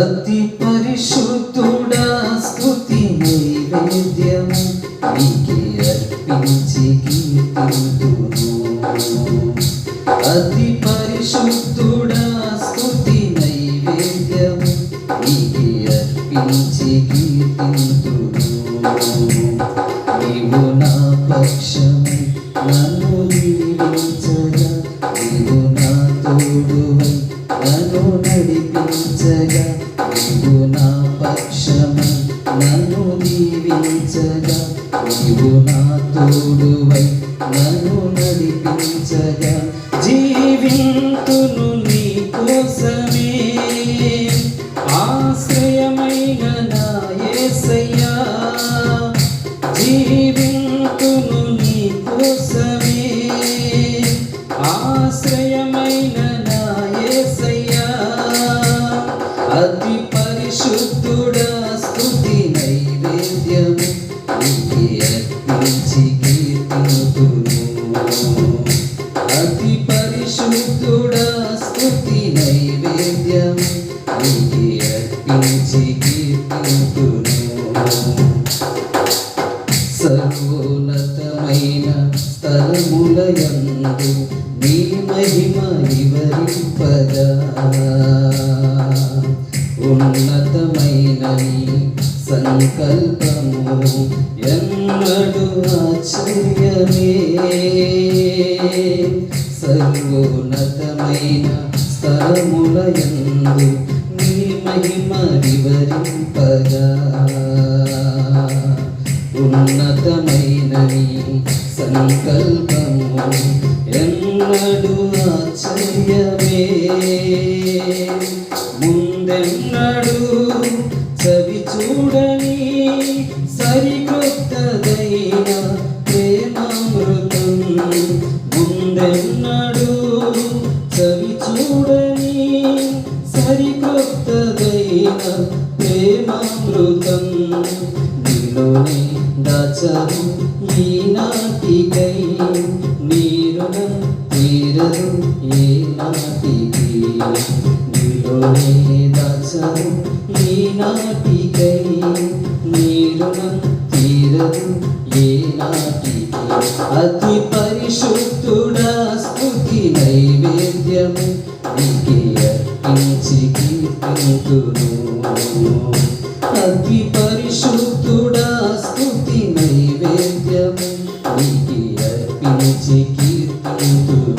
అతి పరిశుద్ధుడా స్థుతి నైవేద్యము నీకే అర్పించి కీర్తింతును. అతి పరిశుద్ధుడా స్థుతి నైవేద్యము నీకే అర్పించి కీర్తింతును. నీవు నా పక్షము నన్ను నన్ను నడిపించగా జీవింతును నీ కోసమే. ఆశ్రయమైన నా యేసయ్యా జీవింతును నీ కోసమే. ఆశ్రయమైన నా యేసయ్యా అతి అర్పించి కీర్తింతును సర్వోన్నతమైన స్థలములయందు నీ మహిమ వివరింపగా ఉన్నతమైన నీ సంకల్పము ఎన్నడు ఆశ్చర్యమే. సర్వోన్నతమైన స్థలములయందు నీ మహిమ వివరింపగా ఉన్నతమైన సంకల్పము ఎన్నడు ఆశ్చర్యమే. దాచారు ఈనాటికై నీరున తీరదు ఏ నాటికి నీలోనే దాచారు ఈనాటికై నీరున తీరదు ఏ నాటికి అతి పరిశుద్ధుడా స్థుతి నైవేద్యము నీకే అర్పించి అర్పించి కీర్తింతును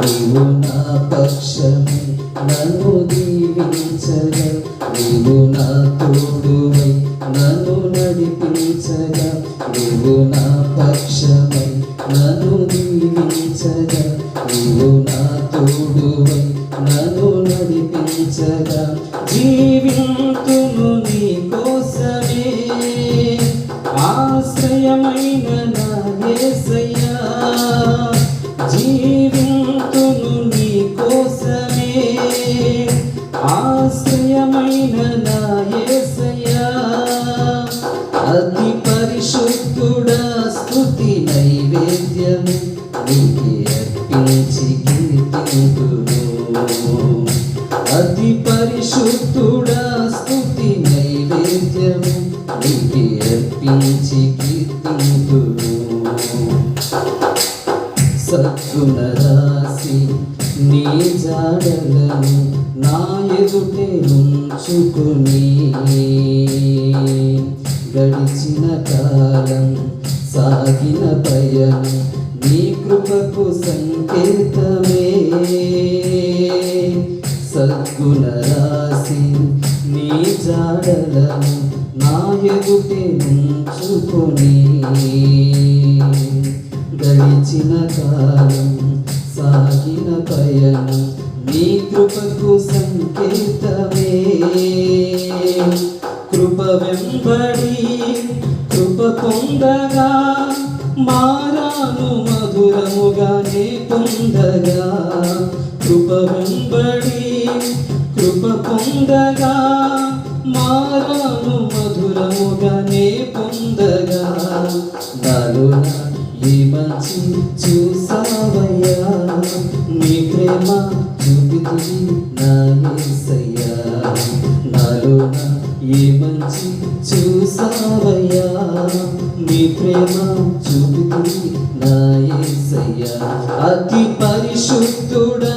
నీవు నా పక్షమే నన్ను దీవించగా. నీవు నా తోడువై నన్ను నడిపించగా. నీవు నా పక్షమై నన్ను దీవించగా. నీవు నా తోడువై నన్ను నడిపించగా. జీవింతును ఆశ్రయమైన నా యేసయ్యా అతి పరిశుద్ధుడా స్థుతి నైవేద్యము నీకే అర్పించి కీర్తింతును అతి పరిశుద్ధుడా స్థుతి నైవేద్యము నీకే అర్పించి సాగిన పయనం నీ కృపకు సంకేతమే. సద్గుణ రాసి నీ జాడలను నా ఎదుటే ఉంచుకొని. గడిచిన కాలం సాగిన పయనం కృప పొందగా మారాను మధురముగానే పొందగా. నలున ఈ మంచి చూసావయ్యా నీ ప్రేమ చూపితుంది నా ఏసయ్యా. ఈ మంచి చూసావయ్యా నీ ప్రేమ చూపితుంది అతి పరిశుద్ధుడా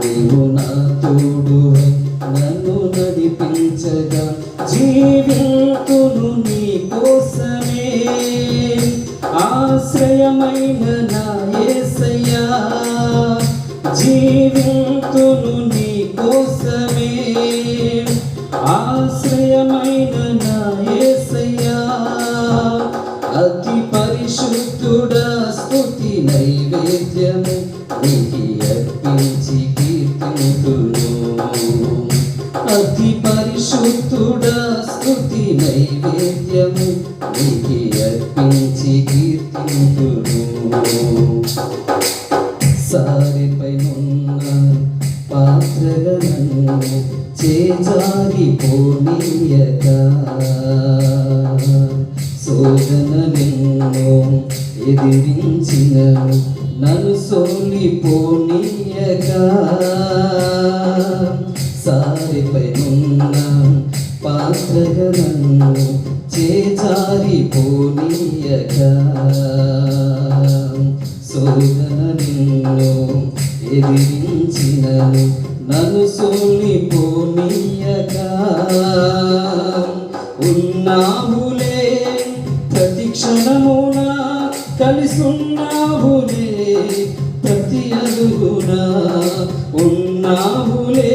నీవు నా తోడువై నన్ను నడిపించగా జీవితును నీ కోసమే. ఆశ్రయమైన నా యేసయ్యా జీవితును నీ కోసమే. ఆశ్ర నైవేద్యము నీకి అర్పించి కీర్తింతును సారిపై ఉన్న పాత్రలను నన్ను చేజారి పోనీయక. శోధన నిన్ను ఎదిరించిన నన్ను సోలిపోనీయక సారిపై ఉన్న పాత్రగా నన్ను చేజారి పోనీయక శోధన నిన్ను ఎదిరించినను నన్ను సోలిపోనీయక ఉన్నావులే ప్రతి క్షణమున కలిసున్నావులే ప్రతి అడుగున. ఉన్నావులే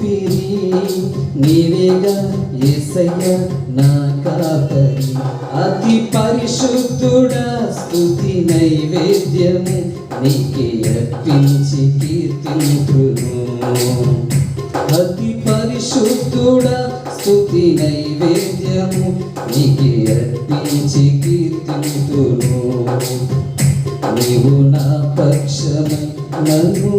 ఊపిరి నీవేగా ఏసయ్య నా కాపరి అతి పరిశుద్ధుడా స్థుతి నైవేద్యము నీకే అర్పించి కీర్తింతును అతి పరిశుద్ధుడా స్థుతి నైవేద్యము నీకే అర్పించి కీర్తింతును నీవు నా పక్షమై నన్ను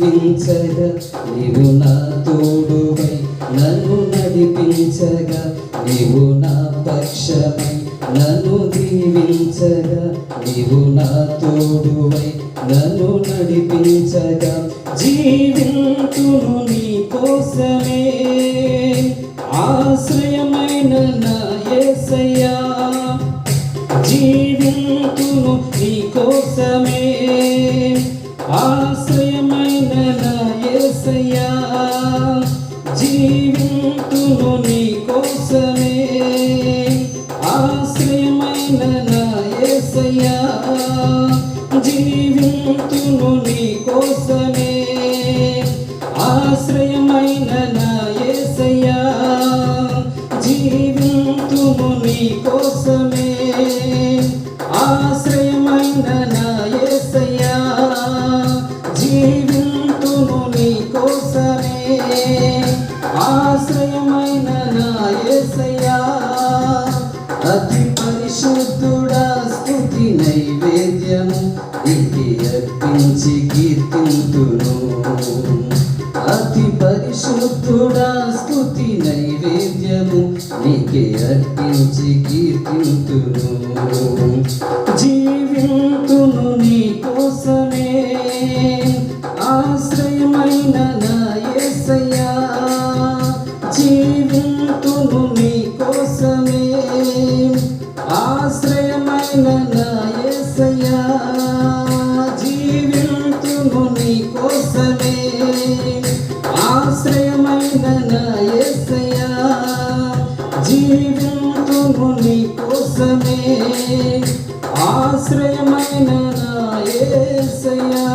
దీవించగా నీవు నా తోడువై నన్ను నడిపించగా నీవు నా పక్షమై నన్ను దీవించగా నీవు నా తోడువై నన్ను నడిపించగా జీవింతును నీ కోసమే. ఆశ్రయమైన నా యేసయ్యా జీవింతును నీ కోసమే. ఆశ్రయమైన నా యేసయ్యా నీ కోసమే. ఆశ్రయమైన నా యేసయ్యా నీ కోసమే. ఆశ్రయమైన అతి పరిశుద్ధుడు ఆశ్రయమైన నా యేసయ్యా నీ కోసమే. ఆశ్రయమైన నాయసయా